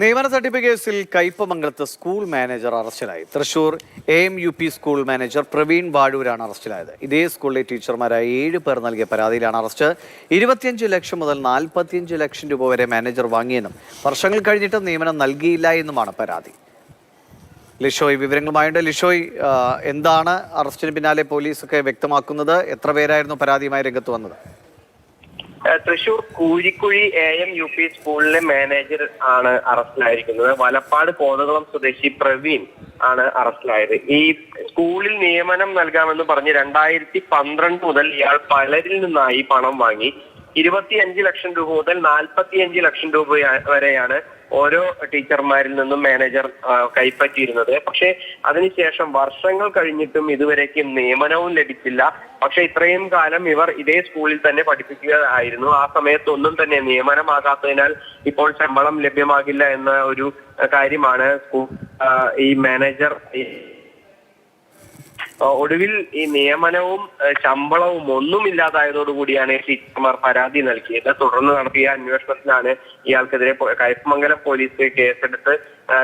നിയമന തട്ടിപ്പ് കേസിൽ കയ്പമംഗലത്ത് സ്കൂൾ മാനേജർ അറസ്റ്റിലായി. Thrissur A M U P school manager Praveen വാഴൂരാണ് അറസ്റ്റിലായത്. ഇതേ സ്കൂളിലെ ടീച്ചർമാരായ ഏഴ് പേർ നൽകിയ പരാതിയിലാണ് അറസ്റ്റ്. ഇരുപത്തിയഞ്ച് ലക്ഷം മുതൽ നാൽപ്പത്തിയഞ്ച് ലക്ഷം രൂപ വരെ മാനേജർ വാങ്ങിയെന്നും വർഷങ്ങൾ കഴിഞ്ഞിട്ടും നിയമനം നൽകിയില്ല എന്നുമാണ് പരാതി. ലിഷോയ് വിവരങ്ങളുമായുണ്ട്. ലിഷോയ് എന്താണ് അറസ്റ്റിന് പിന്നാലെ പോലീസൊക്കെ വ്യക്തമാക്കുന്നത്? എത്ര പേരായിരുന്നു പരാതിയുമായി രംഗത്ത് വന്നത്? Thrissur Koorikkuzhi A M U P സ്കൂളിലെ മാനേജർ ആണ് അറസ്റ്റിലായിരിക്കുന്നത്. വലപ്പാട് കോതകുളം സ്വദേശി പ്രവീൺ ആണ് അറസ്റ്റിലായത്. ഈ സ്കൂളിൽ നിയമനം നൽകാമെന്ന് പറഞ്ഞ് രണ്ടായിരത്തി പന്ത്രണ്ട് മുതൽ ഇയാൾ പലരിൽ നിന്നായി പണം വാങ്ങി. ഇരുപത്തിയഞ്ച് ലക്ഷം രൂപ മുതൽ നാൽപ്പത്തിയഞ്ച് ലക്ഷം രൂപ വരെയാണ് ഓരോ ടീച്ചർമാരിൽ നിന്നും മാനേജർ കൈപ്പറ്റിയിരുന്നത്. പക്ഷേ അതിനുശേഷം വർഷങ്ങൾ കഴിഞ്ഞിട്ടും ഇതുവരേക്കും നിയമനവും ലഭിച്ചില്ല. പക്ഷെ ഇത്രയും കാലം ഇവർ ഇതേ സ്കൂളിൽ തന്നെ പഠിപ്പിക്കുകയായിരുന്നു. ആ സമയത്ത് ഒന്നും തന്നെ നിയമനമാകാത്തതിനാൽ ഇപ്പോൾ ശമ്പളം ലഭ്യമാകില്ല എന്ന ഒരു കാര്യമാണ് സ്കൂൾ ഈ മാനേജർ ഒടുവിൽ ഈ നിയമനവും ശമ്പളവും ഒന്നും ഇല്ലാതായതോടുകൂടിയാണ് ടീച്ചർമാർ പരാതി നൽകിയത്. തുടർന്ന് നടത്തിയ അന്വേഷണത്തിലാണ് ഇയാൾക്കെതിരെ കയപ്പമംഗലം പോലീസ് കേസെടുത്ത്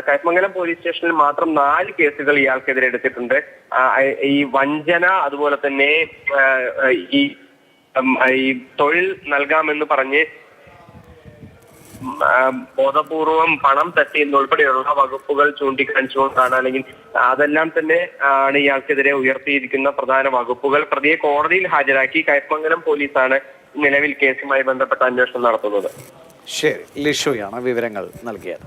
കയപ്പമംഗലം പോലീസ് സ്റ്റേഷനിൽ മാത്രം നാല് കേസുകൾ ഇയാൾക്കെതിരെ എടുത്തിട്ടുണ്ട്. ഈ വഞ്ചന അതുപോലെ തന്നെ ഈ തൊഴിൽ നൽകാമെന്ന് പറഞ്ഞ് ബോധപൂർവം പണം തട്ടി എന്നുൾപ്പെടെയുള്ള വകുപ്പുകൾ ചൂണ്ടിക്കാണിച്ചുകൊണ്ടാണ് അല്ലെങ്കിൽ അതെല്ലാം തന്നെ ആണ് ഇയാൾക്കെതിരെ ഉയർത്തിയിരിക്കുന്ന പ്രധാന വകുപ്പുകൾ. പ്രതിയെ കോടതിയിൽ ഹാജരാക്കി കയ്പമംഗലം പോലീസാണ് നിലവിൽ കേസുമായി ബന്ധപ്പെട്ട അന്വേഷണം നടത്തുന്നത്. ശരി ലിഷുയാണ് വിവരങ്ങൾ നൽകിയത്.